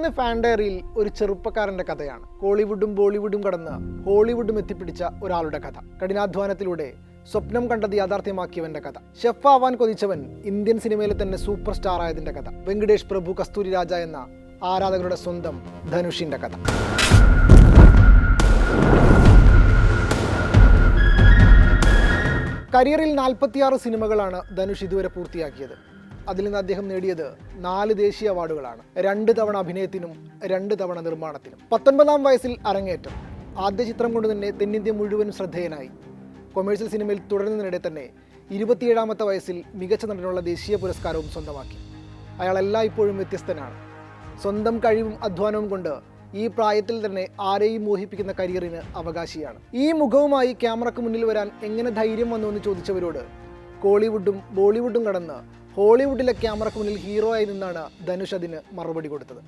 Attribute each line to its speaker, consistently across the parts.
Speaker 1: ഇന്ന് ഫാൻഡയറിയിൽ ഒരു ചെറുപ്പക്കാരന്റെ കഥയാണ്. കോളിവുഡും ബോളിവുഡും കടന്ന് ഹോളിവുഡും എത്തിപ്പിടിച്ച ഒരാളുടെ കഥ. കഠിനാധ്വാനത്തിലൂടെ സ്വപ്നം കണ്ടത് യാഥാർത്ഥ്യമാക്കിയവന്റെ കഥ. ഷെഫ് ആവാൻ കൊതിച്ചവൻ ഇന്ത്യൻ സിനിമയിലെ തന്നെ സൂപ്പർ സ്റ്റാർ ആയതിന്റെ കഥ. വെങ്കടേഷ് പ്രഭു കസ്തൂരി രാജ എന്ന ആരാധകരുടെ സ്വന്തം ധനുഷിന്റെ കഥ. കരിയറിൽ നാൽപ്പത്തിയാറ് സിനിമകളാണ് ധനുഷ് ഇതുവരെ പൂർത്തിയാക്കിയത്. അതിൽ നിന്ന് അദ്ദേഹം നേടിയത് നാല് ദേശീയ അവാർഡുകളാണ്. രണ്ട് തവണ അഭിനയത്തിനും രണ്ട് തവണ നിർമ്മാണത്തിനും. പത്തൊൻപതാം വയസ്സിൽ അരങ്ങേറ്റം. ആദ്യ ചിത്രം കൊണ്ട് തന്നെ തെന്നിന്ത്യ മുഴുവൻ ശ്രദ്ധേയനായി. കൊമേഴ്സ്യൽ സിനിമയിൽ തുടരുന്നതിനിടെ തന്നെ ഇരുപത്തിയേഴാമത്തെ വയസ്സിൽ മികച്ച നടനുള്ള ദേശീയ പുരസ്കാരവും സ്വന്തമാക്കി. അയാൾ എല്ലായ്പ്പോഴും വ്യത്യസ്തനാണ്. സ്വന്തം കഴിവും അധ്വാനവും കൊണ്ട് ഈ പ്രായത്തിൽ തന്നെ ആരെയും മോഹിപ്പിക്കുന്ന കരിയറിന് അവകാശിയാണ്. ഈ മുഖവുമായി ക്യാമറക്ക് മുന്നിൽ വരാൻ എങ്ങനെ ധൈര്യം വന്നു എന്ന് ചോദിച്ചവരോട് കോളിവുഡും ബോളിവുഡും കടന്ന് ഹോളിവുഡിലെ ക്യാമറയ്ക്ക് മുന്നിൽ ഹീറോ ആയി നിന്നാണ് ധനുഷ് അതിന് മറുപടി കൊടുത്തത്.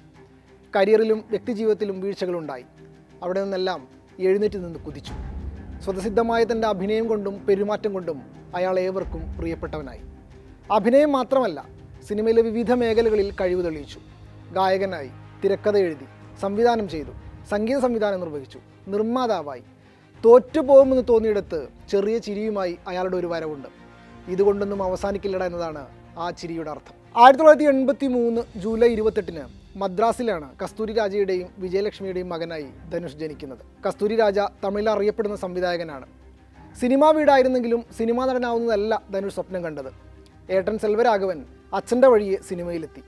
Speaker 1: കരിയറിലും വ്യക്തിജീവിതത്തിലും വീഴ്ചകളുണ്ടായി. അവിടെ നിന്നെല്ലാം എഴുന്നേറ്റ് നിന്ന് കുതിച്ചു. സ്വതസിദ്ധമായ തന്റെ അഭിനയം കൊണ്ടും പെരുമാറ്റം കൊണ്ടും അയാൾ ഏവർക്കും പ്രിയപ്പെട്ടവനായി. അഭിനയം മാത്രമല്ല സിനിമയിലെ വിവിധ മേഖലകളിൽ കഴിവ് തെളിയിച്ചു. ഗായകനായി തിരക്കഥ എഴുതി സംവിധാനം ചെയ്തു സംഗീത സംവിധാനം നിർവഹിച്ചു നിർമ്മാതാവായി. തോറ്റുപോകുമെന്ന് തോന്നിയിടത്ത് ചെറിയ ചിരിയുമായി അയാളുടെ ഒരു വരവുണ്ട്. ഇതുകൊണ്ടൊന്നും അവസാനിക്കില്ലട എന്നതാണ് ആ ചിരിയുടെ അർത്ഥം. ആയിരത്തി തൊള്ളായിരത്തി എൺപത്തി മൂന്ന് ജൂലൈ ഇരുപത്തെട്ടിന് മദ്രാസിലാണ് കസ്തൂരി രാജയുടെയും വിജയലക്ഷ്മിയുടെയും മകനായി ധനുഷ് ജനിക്കുന്നത്. കസ്തൂരി രാജ തമിഴിൽ അറിയപ്പെടുന്ന സംവിധായകനാണ്. സിനിമാ വീടായിരുന്നെങ്കിലും സിനിമാ നടനാവുന്നതല്ല ധനുഷ് സ്വപ്നം കണ്ടത്. ഏട്ടൻ സെൽവരാഘവൻ അച്ഛന്റെ വഴിയെ സിനിമയിലെത്തി.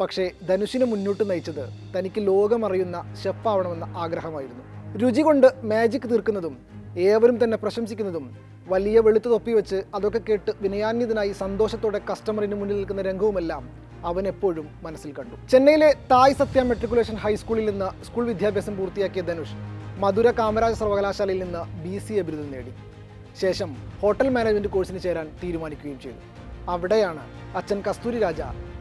Speaker 1: പക്ഷേ ധനുഷിനെ മുന്നോട്ട് നയിച്ചത് തനിക്ക് ലോകമറിയുന്ന ഷെഫാവണമെന്ന ആഗ്രഹമായിരുന്നു. രുചി കൊണ്ട് മാജിക് തീർക്കുന്നതും ഏവരും തന്നെ പ്രശംസിക്കുന്നതും വലിയ വെളുത്ത് തൊപ്പി വെച്ച് അതൊക്കെ കേട്ട് വിനയാന്യതനായി സന്തോഷത്തോടെ കസ്റ്റമറിന് മുന്നിൽ നിൽക്കുന്ന രംഗവുമെല്ലാം അവൻ എപ്പോഴും മനസ്സിൽ കണ്ടു. ചെന്നൈയിലെ തായ് സത്യ മെട്രിക്കുലേഷൻ ഹൈസ്കൂളിൽ നിന്ന് സ്കൂൾ വിദ്യാഭ്യാസം പൂർത്തിയാക്കിയ ധനുഷ് മധുര കാമരാജ സർവകലാശാലയിൽ നിന്ന് ബി സി എ ബിരുദം നേടി. ശേഷം ഹോട്ടൽ മാനേജ്മെന്റ് കോഴ്സിന് ചേരാൻ തീരുമാനിക്കുകയും ചെയ്തു. അവിടെയാണ് അച്ഛൻ കസ്തൂരി രാജ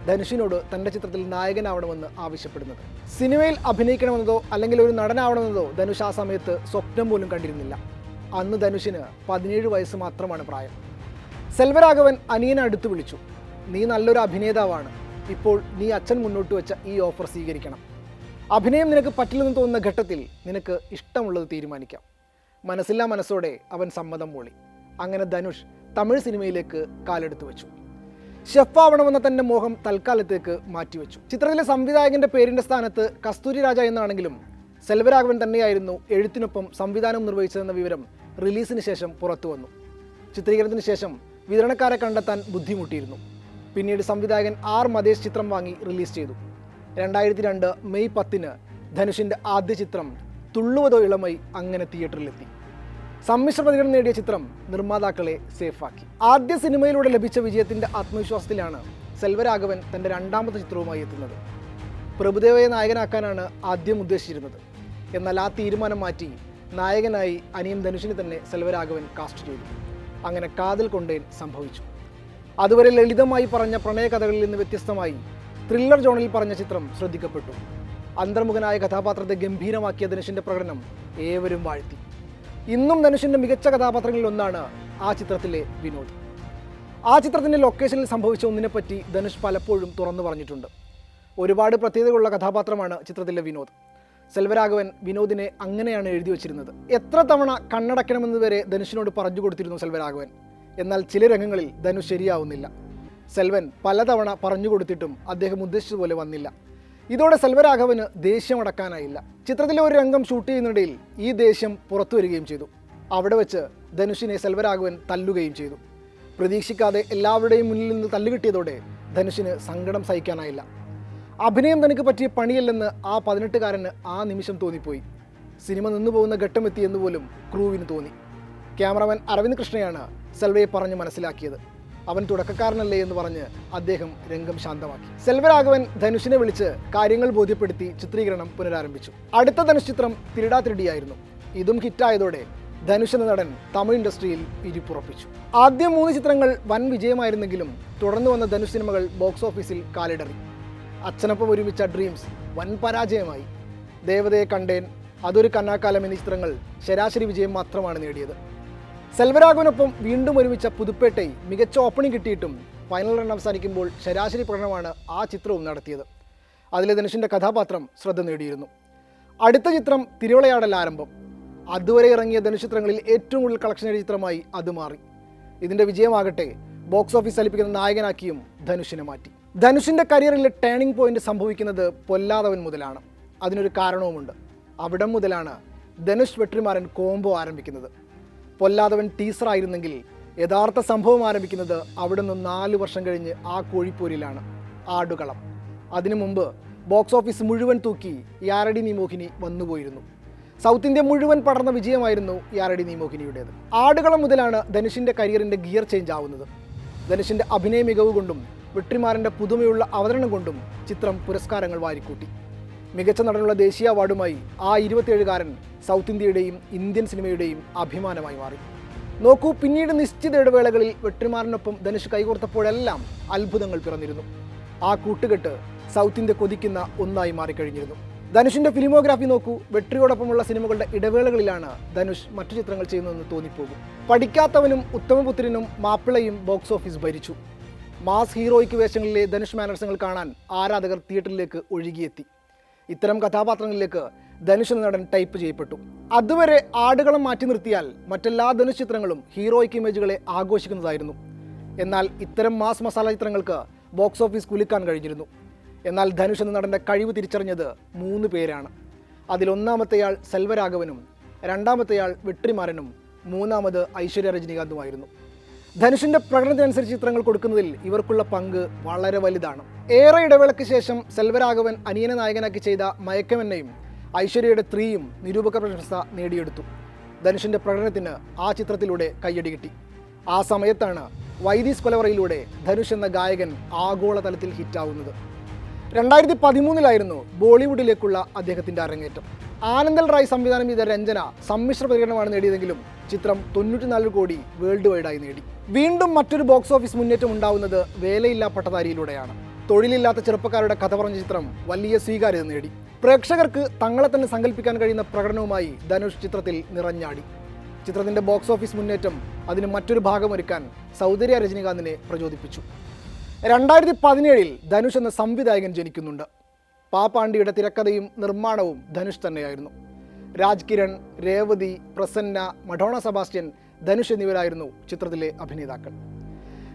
Speaker 1: ധനുഷിനോട് തന്റെ ചിത്രത്തിൽ നായകനാവണമെന്ന് ആവശ്യപ്പെടുന്നത്. സിനിമയിൽ അഭിനയിക്കണമെന്നതോ അല്ലെങ്കിൽ ഒരു നടനാവണമെന്നതോ ധനുഷ് ആ സമയത്ത് സ്വപ്നം പോലും കണ്ടിരുന്നില്ല. അന്ന് ധനുഷിന് പതിനേഴ് വയസ്സ് മാത്രമാണ് പ്രായം. സെൽവരാഘവൻ അനിയനെ അടുത്ത് വിളിച്ചു. നീ നല്ലൊരു അഭിനേതാവാണ്. ഇപ്പോൾ നീ അച്ഛൻ മുന്നോട്ട് വെച്ച ഈ ഓഫർ സ്വീകരിക്കണം. അഭിനയം നിനക്ക് പറ്റില്ലെന്ന് തോന്നുന്ന ഘട്ടത്തിൽ നിനക്ക് ഇഷ്ടമുള്ളത് തീരുമാനിക്കാം. മനസ്സില്ലാ മനസ്സോടെ അവൻ സമ്മതം മൂളി. അങ്ങനെ ധനുഷ് തമിഴ് സിനിമയിലേക്ക് കാലെടുത്തു വെച്ചു. ഷെഫാവണമെന്ന തന്റെ മോഹം തൽക്കാലത്തേക്ക് മാറ്റിവെച്ചു. ചിത്രത്തിലെ സംവിധായകന്റെ പേരിന്റെ സ്ഥാനത്ത് കസ്തൂരി രാജ എന്നാണെങ്കിലും സെൽവരാഘവൻ തന്നെയായിരുന്നു എഴുത്തിനൊപ്പം സംവിധാനം നിർവഹിച്ചതെന്ന വിവരം റിലീസിന് ശേഷം പുറത്തു വന്നു. ചിത്രീകരണത്തിന് ശേഷം വിതരണക്കാരെ കണ്ടെത്താൻ ബുദ്ധിമുട്ടിയിരുന്നു. പിന്നീട് സംവിധായകൻ ആർ മതേഷ് ചിത്രം വാങ്ങി റിലീസ് ചെയ്തു. രണ്ടായിരത്തി രണ്ട് മെയ് പത്തിന് ധനുഷിന്റെ ആദ്യ ചിത്രം തുള്ളുവതോ ഇളമൈ അങ്ങനെ തിയേറ്ററിലെത്തി. സമ്മിശ്ര പ്രതികരണം നേടിയ ചിത്രം നിർമ്മാതാക്കളെ സേഫാക്കി. ആദ്യ സിനിമയിലൂടെ ലഭിച്ച വിജയത്തിന്റെ ആത്മവിശ്വാസത്തിലാണ് സെൽവരാഘവൻ തന്റെ രണ്ടാമത്തെ ചിത്രവുമായി എത്തുന്നത്. പ്രഭുദേവയെ നായകനാക്കാനാണ് ആദ്യം ഉദ്ദേശിച്ചിരുന്നത്. എന്നാൽ ആ തീരുമാനം മാറ്റി നായകനായി അനിയും ധനുഷിനെ തന്നെ സെൽവരാഘവൻ കാസ്റ്റ് ചെയ്തു. അങ്ങനെ കാതൽ കൊണ്ടേൻ സംഭവിച്ചു. അതുവരെ ലളിതമായി പറഞ്ഞ പ്രണയകഥകളിൽ നിന്ന് വ്യത്യസ്തമായി ത്രില്ലർ ജോണിൽ പറഞ്ഞ ചിത്രം ശ്രദ്ധിക്കപ്പെട്ടു. അന്തർമുഖനായ കഥാപാത്രത്തെ ഗംഭീരമാക്കിയ ധനുഷിന്റെ പ്രകടനം ഏവരും വാഴ്ത്തി. ഇന്നും ധനുഷിന്റെ മികച്ച കഥാപാത്രങ്ങളിൽ ഒന്നാണ് ആ ചിത്രത്തിലെ വിനോദ്. ആ ചിത്രത്തിന്റെ ലൊക്കേഷനിൽ സംഭവിച്ച ഒന്നിനെപ്പറ്റി ധനുഷ് പലപ്പോഴും തുറന്നു പറഞ്ഞിട്ടുണ്ട്. ഒരുപാട് പ്രത്യേകതകളുള്ള കഥാപാത്രമാണ് ചിത്രത്തിലെ വിനോദ്. സെൽവരാഘവൻ വിനോദിനെ അങ്ങനെയാണ് എഴുതി വച്ചിരുന്നത്. എത്ര തവണ കണ്ണടക്കണമെന്ന് വരെ ധനുഷിനോട് പറഞ്ഞു കൊടുത്തിരുന്നു സെൽവരാഘവൻ. എന്നാൽ ചില രംഗങ്ങളിൽ ധനുഷ് ശരിയാവുന്നില്ല. സെൽവൻ പലതവണ പറഞ്ഞു കൊടുത്തിട്ടും അദ്ദേഹം ഉദ്ദേശിച്ചതുപോലെ വന്നില്ല. ഇതോടെ സെൽവരാഘവന് ദേഷ്യമടക്കാനായില്ല ചിത്രത്തിലെ ഒരു രംഗം ഷൂട്ട് ചെയ്യുന്നതിനിടയിൽ ഈ ദേഷ്യം പുറത്തു വരികയും ചെയ്തു. അവിടെ വെച്ച് ധനുഷിനെ സെൽവരാഘവൻ തല്ലുകയും ചെയ്തു. പ്രതീക്ഷിക്കാതെ എല്ലാവരുടെയും മുന്നിൽ നിന്ന് തല്ലുകിട്ടിയതോടെ ധനുഷിന് സങ്കടം സഹിക്കാനായില്ല. അഭിനയം തനിക്ക് പറ്റിയ പണിയല്ലെന്ന് ആ പതിനെട്ടുകാരന് ആ നിമിഷം തോന്നിപ്പോയി. സിനിമ നിന്നു പോകുന്ന ഘട്ടമെത്തി എന്ന് പോലും ക്രൂവിന് തോന്നി. ക്യാമറമാൻ അരവിന്ദ് കൃഷ്ണയാണ് സെൽവയെ പറഞ്ഞ് മനസ്സിലാക്കിയത്. അവൻ തുടക്കക്കാരനല്ലേ എന്ന് പറഞ്ഞ് അദ്ദേഹം രംഗം ശാന്തമാക്കി. സെൽവരാഘവൻ ധനുഷിനെ വിളിച്ച് കാര്യങ്ങൾ ബോധ്യപ്പെടുത്തി ചിത്രീകരണം പുനരാരംഭിച്ചു. അടുത്ത ധനുഷ് ചിത്രം തിരിടാ തിരിടിയായിരുന്നു. ഇതും ഹിറ്റായതോടെ ധനുഷ് എന്ന നടൻ തമിഴ് ഇൻഡസ്ട്രിയിൽ ഇരിപ്പുറപ്പിച്ചു. ആദ്യം മൂന്ന് ചിത്രങ്ങൾ വൻ വിജയമായിരുന്നെങ്കിലും തുടർന്നു വന്ന ധനുഷ് സിനിമകൾ ബോക്സ് ഓഫീസിൽ കാലിടറി. അച്ഛനൊപ്പം ഒരുമിച്ച ഡ്രീംസ് വൻ പരാജയമായി. ദേവതയെ കണ്ടേൻ അതൊരു കന്നാക്കാലം എന്നീ ചിത്രങ്ങൾ ശരാശരി വിജയം മാത്രമാണ് നേടിയത്. സെൽവരാഘവനൊപ്പം വീണ്ടും ഒരുമിച്ച പുതുപ്പേട്ടൈ മികച്ച ഓപ്പണിംഗ് കിട്ടിയിട്ടും ഫൈനൽ റൺ അവസാനിക്കുമ്പോൾ ശരാശരി പ്രകടനമാണ് ആ ചിത്രവും നടത്തിയത്. അതിലെ ധനുഷിന്റെ കഥാപാത്രം ശ്രദ്ധ നേടിയിരുന്നു. അടുത്ത ചിത്രം തിരുവളയാടൽ ആരംഭം. അതുവരെ ഇറങ്ങിയ ധനുഷ് ചിത്രങ്ങളിൽ ഏറ്റവും കൂടുതൽ കളക്ഷൻ നേടിയ ചിത്രമായി അത് മാറി. ഇതിന്റെ വിജയമാകട്ടെ ബോക്സ് ഓഫീസ് ചലിപ്പിക്കുന്ന നായകനാക്കിയും ധനുഷിനെ മാറ്റി. ധനുഷിന്റെ കരിയറിലെ ടേണിംഗ് പോയിന്റ് സംഭവിക്കുന്നത് പൊല്ലാതവൻ മുതലാണ്. അതിനൊരു കാരണവുമുണ്ട്. അവിടെ മുതലാണ് ധനുഷ് വെട്രിമാരൻ കോംബോ ആരംഭിക്കുന്നത്. പൊല്ലാതവൻ ടീസറായിരുന്നെങ്കിൽ യഥാർത്ഥ സംഭവം ആരംഭിക്കുന്നത് അവിടെ നിന്ന് നാല് വർഷം കഴിഞ്ഞ് ആ കോഴിപ്പോരിലാണ് ആടുകളം. അതിനു മുമ്പ് ബോക്സ് ഓഫീസ് മുഴുവൻ തൂക്കി യാരടി നീമോഹിനി വന്നുപോയിരുന്നു. സൗത്ത് ഇന്ത്യ മുഴുവൻ പടർന്ന വിജയമായിരുന്നു യാരടി നീമോഹിനിയുടേത്. ആടുകളം മുതലാണ് ധനുഷിന്റെ കരിയറിന്റെ ഗിയർ ചേഞ്ച് ആവുന്നത്. ധനുഷിന്റെ അഭിനയ മികവ് കൊണ്ടും വെട്രിമാരന്റെ പുതുമയുള്ള അവതരണം കൊണ്ടും ചിത്രം പുരസ്കാരങ്ങൾ വാരിക്കൂട്ടി. മികച്ച നടനുള്ള ദേശീയ അവാർഡുമായി ആ ഇരുപത്തിയേഴുകാരൻ സൗത്ത് ഇന്ത്യയുടെയും ഇന്ത്യൻ സിനിമയുടെയും അഭിമാനമായി മാറി. നോക്കൂ പിന്നീട് നിശ്ചിത ഇടവേളകളിൽ വെട്രിമാറിനൊപ്പം ധനുഷ് കൈകോർത്തപ്പോഴെല്ലാം അത്ഭുതങ്ങൾ പിറന്നിരുന്നു. ആ കൂട്ടുകെട്ട് സൗത്ത് ഇന്ത്യ കൊതിക്കുന്ന ഒന്നായി മാറിക്കഴിഞ്ഞിരുന്നു. ധനുഷിന്റെ ഫിലിമോഗ്രാഫി നോക്കൂ വെട്രിയോടൊപ്പമുള്ള സിനിമകളുടെ ഇടവേളകളിലാണ് ധനുഷ് മറ്റു ചിത്രങ്ങൾ ചെയ്യുന്നതെന്ന് തോന്നിപ്പോകും. പഠിക്കാത്തവനും ഉത്തമപുത്രനും മാപ്പിളയും ബോക്സ് ഓഫീസ് ഭരിച്ചു. മാസ് ഹീറോയ്ക്ക് വേഷങ്ങളിലെ ധനുഷ് മാനർസങ്ങൾ കാണാൻ ആരാധകർ തിയേറ്ററിലേക്ക് ഒഴുകിയെത്തി. ഇത്തരം കഥാപാത്രങ്ങളിലേക്ക് ധനുഷ് എന്ന നടൻ ടൈപ്പ് ചെയ്യപ്പെട്ടു. അതുവരെ ആടുകളം മാറ്റി നിർത്തിയാൽ മറ്റെല്ലാ ധനുഷ് ചിത്രങ്ങളും ഹീറോയ്ക്ക് ഇമേജുകളെ ആഘോഷിക്കുന്നതായിരുന്നു. എന്നാൽ ഇത്തരം മാസ് മസാല ചിത്രങ്ങൾക്ക് ബോക്സ് ഓഫീസ് കുലിക്കാൻ കഴിഞ്ഞിരുന്നു. എന്നാൽ ധനുഷ് എന്ന നടന്റെ കഴിവ് തിരിച്ചറിഞ്ഞത് മൂന്ന് പേരാണ്. അതിലൊന്നാമത്തെയാൾ സെൽവരാഘവനും രണ്ടാമത്തെയാൾ വെട്രിമാരനും മൂന്നാമത് ഐശ്വര്യ രജനീകാന്തുമായിരുന്നു. ധനുഷിന്റെ പ്രകടനത്തിനനുസരിച്ച് ചിത്രങ്ങൾ കൊടുക്കുന്നതിൽ ഇവർക്കുള്ള പങ്ക് വളരെ വലുതാണ്. ഏറെ ഇടവേളയ്ക്ക് ശേഷം സെൽവരാഘവൻ അനിയനെ നായകനാക്കി ചെയ്ത മയക്കമെന്നയും ഐശ്വര്യയുടെ ത്രീയും നിരൂപക പ്രശംസ നേടിയെടുത്തു. ധനുഷിന്റെ പ്രകടനത്തിന് ആ ചിത്രത്തിലൂടെ കയ്യടി കിട്ടി. ആ സമയത്താണ് വൈദീസ് കൊലവറയിലൂടെ ധനുഷ് എന്ന ഗായകൻ ആഗോളതലത്തിൽ ഹിറ്റാവുന്നത്. രണ്ടായിരത്തി പതിമൂന്നിലായിരുന്നു ബോളിവുഡിലേക്കുള്ള അദ്ദേഹത്തിന്റെ അരങ്ങേറ്റം. ആനന്ദൽ റായ് സംവിധാനം ചെയ്ത രഞ്ജന സമ്മിശ്ര പ്രതികരണമാണ് നേടിയതെങ്കിലും ചിത്രം തൊണ്ണൂറ്റിനാല് കോടി വേൾഡ് വൈഡായി നേടി. വീണ്ടും മറ്റൊരു ബോക്സ് ഓഫീസ് മുന്നേറ്റം ഉണ്ടാവുന്നത് വേലയില്ലാ പട്ടതാരിയിലൂടെയാണ് തൊഴിലില്ലാത്ത ചെറുപ്പക്കാരുടെ കഥ പറഞ്ഞ ചിത്രം വലിയ സ്വീകാര്യത നേടി. പ്രേക്ഷകർക്ക് തങ്ങളെ തന്നെ സങ്കല്പിക്കാൻ കഴിയുന്ന പ്രകടനവുമായി ധനുഷ് ചിത്രത്തിൽ നിറഞ്ഞാടി. ചിത്രത്തിന്റെ ബോക്സ് ഓഫീസ് മുന്നേറ്റം അതിന് മറ്റൊരു ഭാഗമൊരുക്കാൻ സൗന്ദര്യ രജനീകാന്തിനെ പ്രചോദിപ്പിച്ചു. രണ്ടായിരത്തി പതിനേഴിൽ ധനുഷ് എന്ന സംവിധായകൻ ജനിക്കുന്നുണ്ട്. പാപ്പാണ്ടിയുടെ തിരക്കഥയും നിർമ്മാണവും ധനുഷ് തന്നെയായിരുന്നു. രാജ്കിരൺ രേവതി പ്രസന്ന മഡോണ സെബാസ്റ്റ്യൻ ധനുഷ് എന്നിവരായിരുന്നു ചിത്രത്തിലെ അഭിനേതാക്കൾ.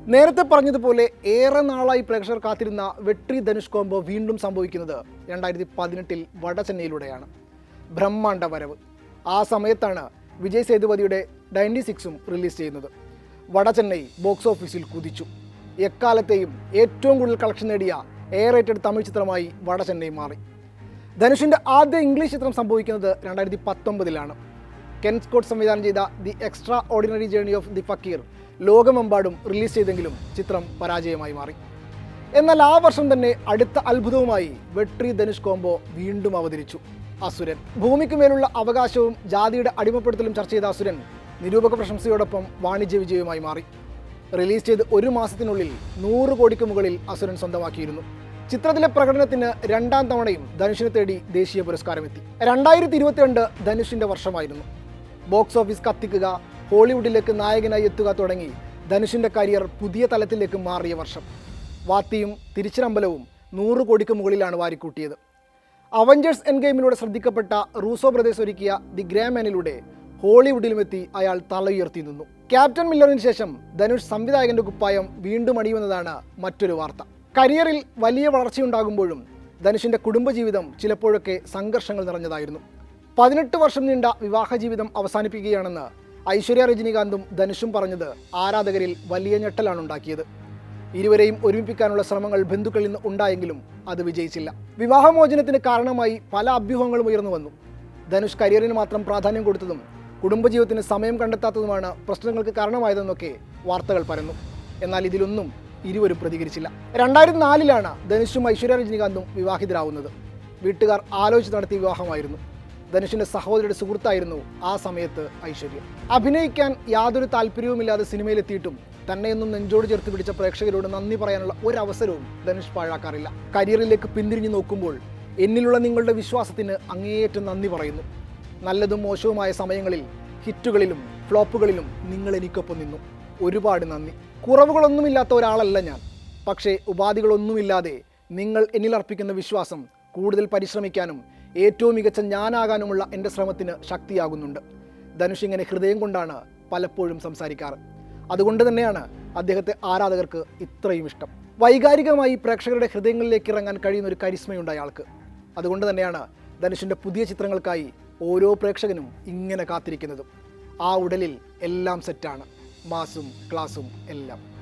Speaker 1: നേരത്തെ പറഞ്ഞതുപോലെ ഏറെ നാളായി പ്രേക്ഷകർ കാത്തിരുന്ന വെട്രി ധനുഷ് കോംബോ വീണ്ടും സംഭവിക്കുന്നത് രണ്ടായിരത്തി പതിനെട്ടിൽ വടചെന്നൈയിലൂടെയാണ് ബ്രഹ്മാണ്ഡ വരവ്. ആ സമയത്താണ് വിജയ് സേതുപതിയുടെ ഡയന്റി സിക്സും റിലീസ് ചെയ്യുന്നത്. വടചെന്നൈ ബോക്സ് ഓഫീസിൽ കുതിച്ചു. എക്കാലത്തെയും ഏറ്റവും കൂടുതൽ കളക്ഷൻ നേടിയ എ റേറ്റഡ് തമിഴ് ചിത്രമായി വടചെന്നൈ മാറി. ധനുഷിന്റെ ആദ്യ ഇംഗ്ലീഷ് ചിത്രം സംഭവിക്കുന്നത് രണ്ടായിരത്തി പത്തൊമ്പതിലാണ് കെൻ സ്കോട്ട് സംവിധാനം ചെയ്ത the extra ordinary journey of the Fakir ലോകമെമ്പാടും റിലീസ് ചെയ്തെങ്കിലും ചിത്രം പരാജയമായി മാറി. എന്നാൽ ആ വർഷം തന്നെ അടുത്ത അത്ഭുതവുമായി വെട്രി ധനുഷ് കോംബോ വീണ്ടും അവതരിച്ചു. അസുരൻ. ഭൂമിക്ക് മേലുള്ള അവകാശവും ജാതിയുടെ അടിമപ്പെടുത്തലും ചർച്ച ചെയ്ത അസുരൻ നിരൂപക പ്രശംസയോടൊപ്പം വാണിജ്യ വിജയവുമായി മാറി. റിലീസ് ചെയ്ത് ഒരു മാസത്തിനുള്ളിൽ നൂറ് കോടിക്ക് മുകളിൽ അസുരൻ സ്വന്തമാക്കിയിരുന്നു. ചിത്രത്തിലെ പ്രകടനത്തിന് രണ്ടാം തവണയും ധനുഷിനെ തേടി ദേശീയ പുരസ്കാരമെത്തി. രണ്ടായിരത്തി ഇരുപത്തിരണ്ട് ധനുഷിന്റെ വർഷമായിരുന്നു. ബോക്സ് ഓഫീസ് കത്തിക്കുക ഹോളിവുഡിലേക്ക് നായകനായി എത്തുക തുടങ്ങി. ധനുഷിന്റെ കരിയർ പുതിയ തലത്തിലേക്ക് മാറിയ വർഷം. വാത്തിയും തിരിച്ചിരമ്പലവും നൂറ് കോടിക്ക് മുകളിലാണ് വാരിക്കൂട്ടിയത്. അവഞ്ചേഴ്സ് എൻ ഗെയിമിലൂടെ ശ്രദ്ധിക്കപ്പെട്ട റൂസോ ബ്രദേഴ്സ് ഒരുക്കിയ ദി ഗ്രാമാനിലൂടെ ഹോളിവുഡിലുമെത്തി അയാൾ തല ഉയർത്തി നിന്നു. ക്യാപ്റ്റൻ മില്ലറിന് ശേഷം ധനുഷ് സംവിധായകന്റെ കുപ്പായം വീണ്ടും അണിയുമെന്നതാണ് മറ്റൊരു വാർത്ത. കരിയറിൽ വലിയ വളർച്ചയുണ്ടാകുമ്പോഴും ധനുഷിന്റെ കുടുംബജീവിതം ചിലപ്പോഴൊക്കെ സംഘർഷങ്ങൾ നിറഞ്ഞതായിരുന്നു. പതിനെട്ട് വർഷം നീണ്ട വിവാഹ ജീവിതം അവസാനിപ്പിക്കുകയാണെന്ന് ഐശ്വര്യ രജനീകാന്തും ധനുഷും പറഞ്ഞത് ആരാധകരിൽ വലിയ ഞെട്ടലാണ് ഉണ്ടാക്കിയത്. ഇരുവരെയും ഒരുമിപ്പിക്കാനുള്ള ശ്രമങ്ങൾ ബന്ധുക്കളിൽ നിന്ന് ഉണ്ടായെങ്കിലും അത് വിജയിച്ചില്ല. വിവാഹമോചനത്തിന് കാരണമായി പല അഭ്യൂഹങ്ങളും ഉയർന്നു വന്നു. ധനുഷ് കരിയറിന് മാത്രം പ്രാധാന്യം കൊടുത്തതും കുടുംബജീവിതത്തിന് സമയം കണ്ടെത്താത്തതുമാണ് പ്രശ്നങ്ങൾക്ക് കാരണമായതെന്നൊക്കെ വാർത്തകൾ പരന്നു. എന്നാൽ ഇതിലൊന്നും ഇരുവരും പ്രതികരിച്ചില്ല. രണ്ടായിരത്തി നാലിലാണ് ധനുഷും ഐശ്വര്യ രജനീകാന്തും വിവാഹിതരാകുന്നത് വീട്ടുകാർ ആലോചിച്ച് നടത്തിയ വിവാഹമായിരുന്നു. ധനുഷിന്റെ സഹോദരിയുടെ സുഹൃത്തായിരുന്നു ആ സമയത്ത് ഐശ്വര്യ. അഭിനയിക്കാൻ യാതൊരു താല്പര്യവുമില്ലാതെ സിനിമയിലെത്തിയിട്ടും തന്നെയൊന്നും നെഞ്ചോട് ചേർത്ത് പിടിച്ച പ്രേക്ഷകരോട് നന്ദി പറയാനുള്ള ഒരു അവസരവും ധനുഷ് പാഴാക്കാറില്ല. കരിയറിലേക്ക് പിന്തിരിഞ്ഞു നോക്കുമ്പോൾ എന്നിലുള്ള നിങ്ങളുടെ വിശ്വാസത്തിന് അങ്ങേയറ്റം നന്ദി പറയുന്നു. നല്ലതും മോശവുമായ സമയങ്ങളിൽ ഹിറ്റുകളിലും ഫ്ലോപ്പുകളിലും നിങ്ങൾ എനിക്കൊപ്പം നിന്നു. ഒരുപാട് നന്ദി. കുറവുകളൊന്നുമില്ലാത്ത ഒരാളല്ല ഞാൻ. പക്ഷേ ഉപാധികളൊന്നുമില്ലാതെ നിങ്ങൾ എന്നിലർപ്പിക്കുന്ന വിശ്വാസം കൂടുതൽ പരിശ്രമിക്കാനും ഏറ്റവും മികച്ച ഞാനാകാനുമുള്ള എന്റെ ശ്രമത്തിന് ശക്തിയാകുന്നുണ്ട്. ധനുഷ് ഇങ്ങനെ ഹൃദയം കൊണ്ടാണ് പലപ്പോഴും സംസാരിക്കാറ്. അതുകൊണ്ട് തന്നെയാണ് അദ്ദേഹത്തെ ആരാധകർക്ക് ഇത്രയും ഇഷ്ടം. വൈകാരികമായി പ്രേക്ഷകരുടെ ഹൃദയങ്ങളിലേക്ക് ഇറങ്ങാൻ കഴിയുന്ന ഒരു കരിസ്മയുണ്ട് അയാൾക്ക്. അതുകൊണ്ട് തന്നെയാണ് ധനുഷിന്റെ പുതിയ ചിത്രങ്ങൾക്കായി ഓരോ പ്രേക്ഷകനും ഇങ്ങനെ കാത്തിരിക്കുന്നതും. ആ ഉടലിൽ എല്ലാം സെറ്റാണ് മാസും ക്ലാസും എല്ലാം.